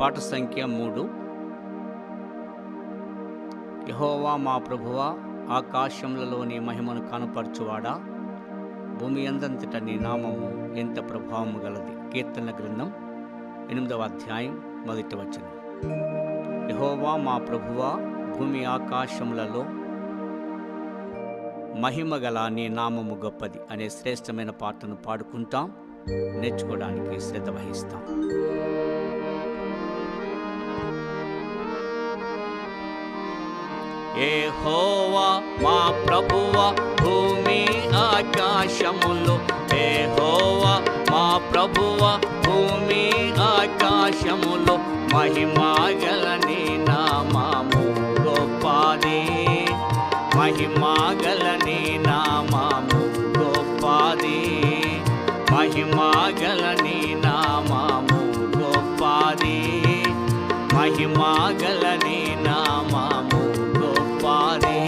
పాట సంఖ్య మూడు. యహోవా మా ప్రభువ ఆకాశములలోని మహిమను కనపరచువాడా? భూమి అందంతట నీ నామము ఎంత ప్రభావము గలది? కీర్తన గ్రంథం ఎనిమిదవ అధ్యాయం మొదటి వచనం. యహోవా మా ప్రభువ భూమి ఆకాశములలో మహిమ గల నీ నామము గొప్పది అనే శ్రేష్టమైన పాటను పాడుకుంటాం. నేర్చుకోవడానికి శ్రద్ధ వహిస్తాం. ఏహోవా మా ప్రభువ భూమి ఆకాశములు. ఏ హోవా మా ప్రభువ భూమి ఆకాశములు. మహిమాగలని నామాము గొప్పది. మహిమాగలని నామ మహిమాగల నీ నామము గొప్పది. మహిమాగల నీ నామము గొప్పది.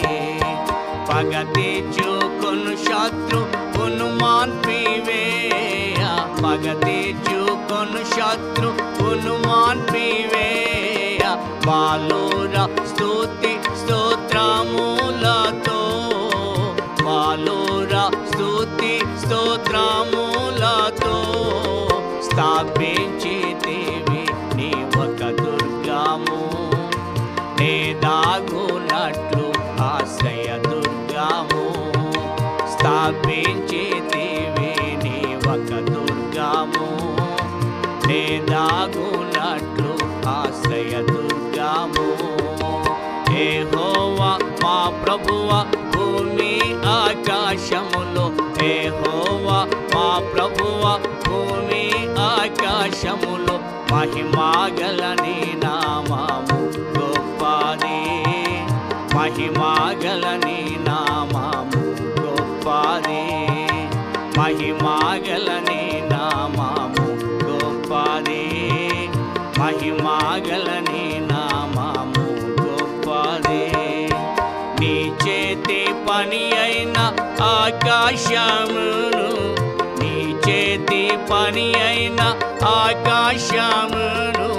పగతి చూకొను శత్రు పునుమాన్ పీవేయ పగతి చూకొను శత్రు పునుమాన్ పీవేయ బాలుర స్తుతి స్తోత్రములతో స్థాపించితివి నీ ఒక దుర్గము. నే దాగునట్లు ఆశ్రయ దుర్గము. ఏహోవా మా ప్రభువ భూమి ఆకాశములో. ఏహోవా మా ప్రభువ భూమి ఆకాశములో. మహిమాగలని నామాము గొప్పది. మహిమా మహిమాగల నామాము నామము గొప్పది మహిమాగల నీ గొప్పది నీ చేతి పని అయిన ఆకాశమును నీ చేతి పని అయిన ఆకాశమును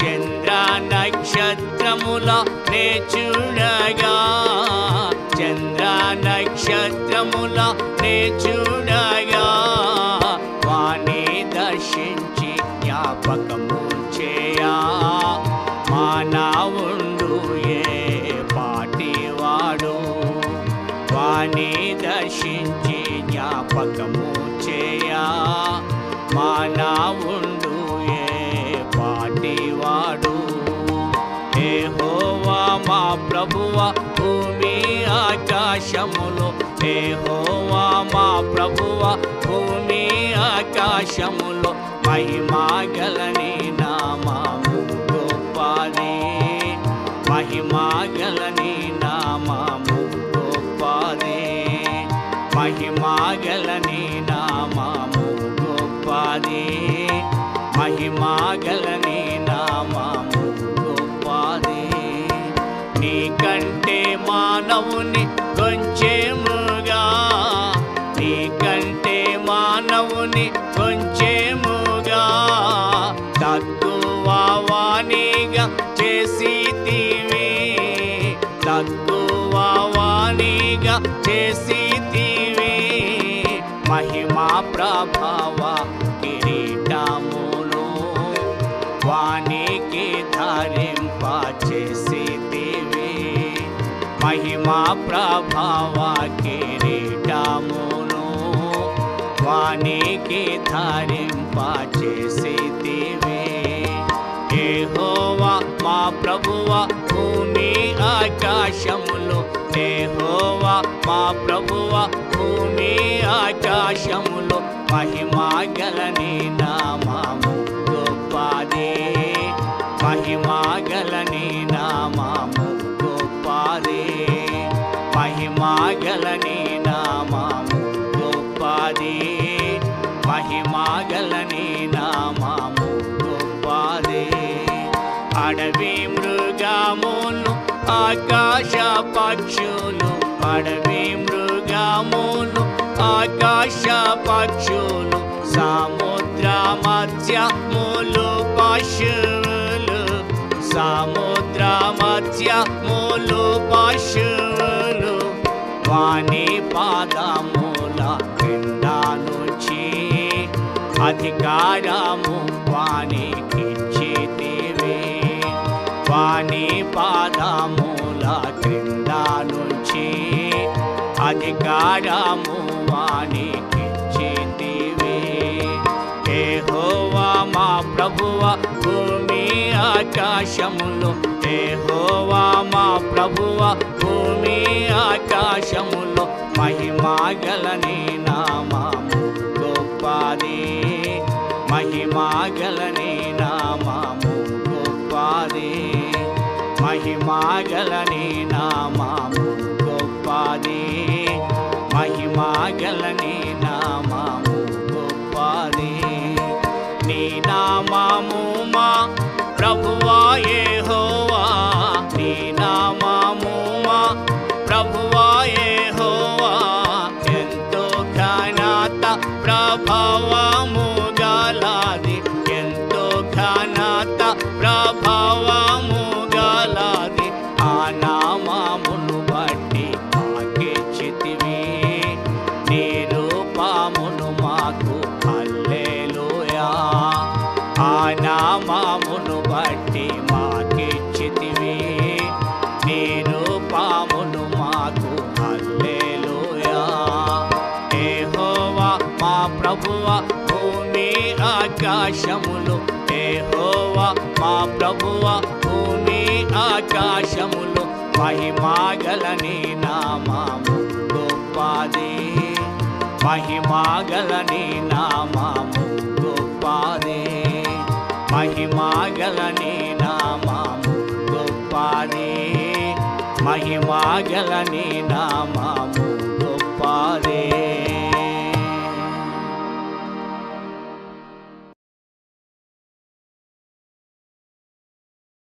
చంద్ర నక్షత్రముల నే చూడగా చంద్ర నక్షత్రముల నే చూ రక్షించి జ్ఞాపకము చేయా. మానవుండు ఏ పాటివాడు? వాణి దర్శించి జ్ఞాపకము చేయా. మానవుండు ఏ పాటివాడు? ఏ హోవా మా ప్రభువ భూమి ఆకాశములో. హోవా మా ప్రభువ భూమి ఆకాశములో మహిమాగలని నామాము నామము మహిమాగలని నామాము నీ మహిమాగలని నామాము మహిమాగల మహిమాగలని నామాము గొప్పది నీ నామము నీకంటే మానవుని మానవుని కొంచెముగా తక్కువ వాణిగా చేసితివి తక్కువ వాణిగా చేసితివి మహిమా ప్రభావ కిరీటమును వానికి ధరింప చేసితివి మహిమా ప్రభావ కిరీటమును వానికి ధరింప చేసితివి ఏహోవా మా ప్రభువ భూమి ఆకాశములు. ఏహోవా మా ప్రభువ భూమి ఆకాశములు. మహిమాగల నామాము నామము గొప్పది. మహిమాగల నీ నామము గొప్పది. మహిమాగల అడవి మృగములు ఆకాశ పక్షులు. అడవి మృగములు ఆకాశ పక్షులు. సముద్ర మత్స్యములు పశువులు. సముద్ర మత్స్యములు పశువులు. వాణి పాదముల కిందానుచి అధికారము అధికారము వాణికిచ్చితివి ఏహోవా మా ప్రభువ భూమి ఆకాశములు. ఏహోవా మా ప్రభువ భూమి ఆకాశములు. మహిమాగలని నామాము గొప్పది. మహిమాగలని నామాము గొప్పది. మహిమాగలని నామ నామము గొప్పది. నీ నామము మా ప్రభువా యెహోవా. నీ నామము మా ప్రభువా యెహోవా. ఎంతో ఘనత ప్రభా ఆకాశములు ఏహోవా మా ప్రభువ భూమి ఆకాశములు మహిమాగలని నామాము గొప్పది. మహిమాగలని నామాము గొప్పది. మహిమాగలని నామాము గొప్పది. మహిమాగలని నామాము నామము